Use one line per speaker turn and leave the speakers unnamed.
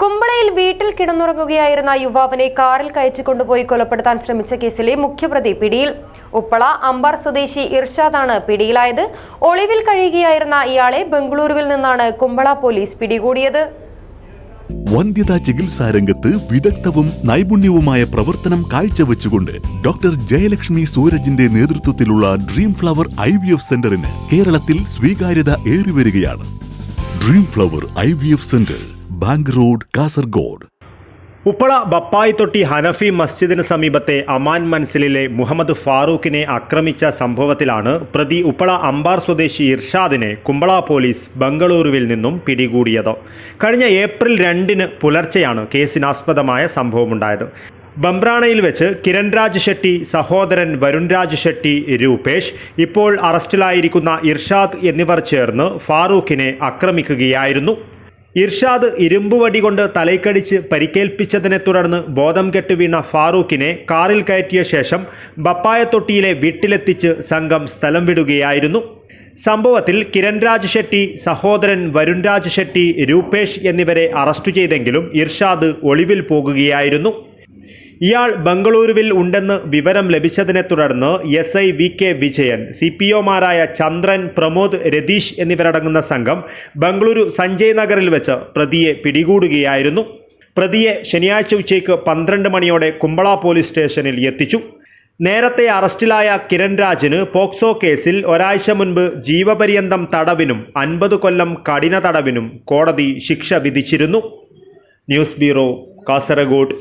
കുമ്പളയിൽ വീട്ടിൽ കിടന്നുറങ്ങുകയായിരുന്ന യുവാവിനെ കാറിൽ കയറ്റി കൊണ്ടുപോയി കൊലപ്പെടുത്താൻ ശ്രമിച്ച കേസിലെ മുഖ്യപ്രതി പിടിയിൽ. ഉപ്പള അമ്പാർ സ്വദേശി ഇർഷാദാണ് പിടിയിലായത്. ഒളിവിൽ കഴിയുകയായിരുന്ന ഇയാളെ ബംഗളൂരുവിൽ നിന്നാണ് കുമ്പള പോലീസ് പിടികൂടിയത്.
വന്ധ്യതാ ചികിത്സാ രംഗത്ത് വിദഗ്ധവും നൈപുണ്യവുമായ പ്രവർത്തനം കാഴ്ചവെച്ചുകൊണ്ട് ഡോക്ടർ ജയലക്ഷ്മി സൂരജിന്റെ നേതൃത്വത്തിലുള്ള Dream Flower I V F സെന്ററിന് കേരളത്തിൽ സ്വീകാര്യത ഏറിവരികയാണ്. Dream Flower I V F centre bank road Kasaragod.
Uppala Bappayi Thotti Hanafi മസ്ജിദിന് സമീപത്തെ അമാൻ മൻസിലിലെ മുഹമ്മദ് ഫാറൂഖിനെ ആക്രമിച്ച സംഭവത്തിലാണ് പ്രതി ഉപ്പള അംബാർ സ്വദേശി ഇർഷാദിനെ കുമ്പള പോലീസ് ബംഗളൂരുവിൽ നിന്നും പിടികൂടിയത്. കഴിഞ്ഞ ഏപ്രിൽ രണ്ടിന് പുലർച്ചെയാണ് കേസിനാസ്പദമായ സംഭവമുണ്ടായത്. ബംബ്രാണയിൽ വെച്ച് കിരൺ രാജ് ഷെട്ടി സഹോദരൻ വരുൺ രാജ് ഷെട്ടി രൂപേഷ് ഇപ്പോൾ അറസ്റ്റിലായിരിക്കുന്ന ഇർഷാദ് എന്നിവർ ചേർന്ന് ഫാറൂഖിനെ ആക്രമിക്കുകയായിരുന്നു. ഇർഷാദ് ഇരുമ്പുവടി കൊണ്ട് തലയ്ക്കടിച്ച് പരിക്കേൽപ്പിച്ചതിനെ തുടർന്ന് ബോധം കെട്ട് വീണ ഫാറൂഖിനെ കാറിൽ കയറ്റിയ ശേഷം ബപ്പായത്തൊട്ടിയിലെ വീട്ടിലെത്തിച്ച് സംഘം സ്ഥലം വിടുകയായിരുന്നു. സംഭവത്തിൽ കിരൺരാജ് ഷെട്ടി സഹോദരൻ വരുൺരാജ് ഷെട്ടി രൂപേഷ് എന്നിവരെ അറസ്റ്റ് ചെയ്തെങ്കിലും ഇർഷാദ് ഒളിവിൽ പോകുകയായിരുന്നു. ഇയാൾ ബംഗളൂരുവിൽ ഉണ്ടെന്ന് വിവരം ലഭിച്ചതിനെ തുടർന്ന് S I V K Vijayan C P ഒമാരായ Chandran Pramod Ratheesh എന്നിവരടങ്ങുന്ന സംഘം ബംഗളൂരു സഞ്ജയ് നഗറിൽ വെച്ച് പ്രതിയെ പിടികൂടുകയായിരുന്നു. പ്രതിയെ ശനിയാഴ്ച ഉച്ചയ്ക്ക് പന്ത്രണ്ട് മണിയോടെ കുമ്പള പോലീസ് സ്റ്റേഷനിൽ എത്തിച്ചു. നേരത്തെ അറസ്റ്റിലായ കിരൺ രാജിന് പോക്സോ കേസിൽ ഒരാഴ്ച മുൻപ് ജീവപര്യന്തം തടവിനും അൻപത് കൊല്ലം കഠിന തടവിനും കോടതി ശിക്ഷ വിധിച്ചിരുന്നു. News bureau Kasaragod.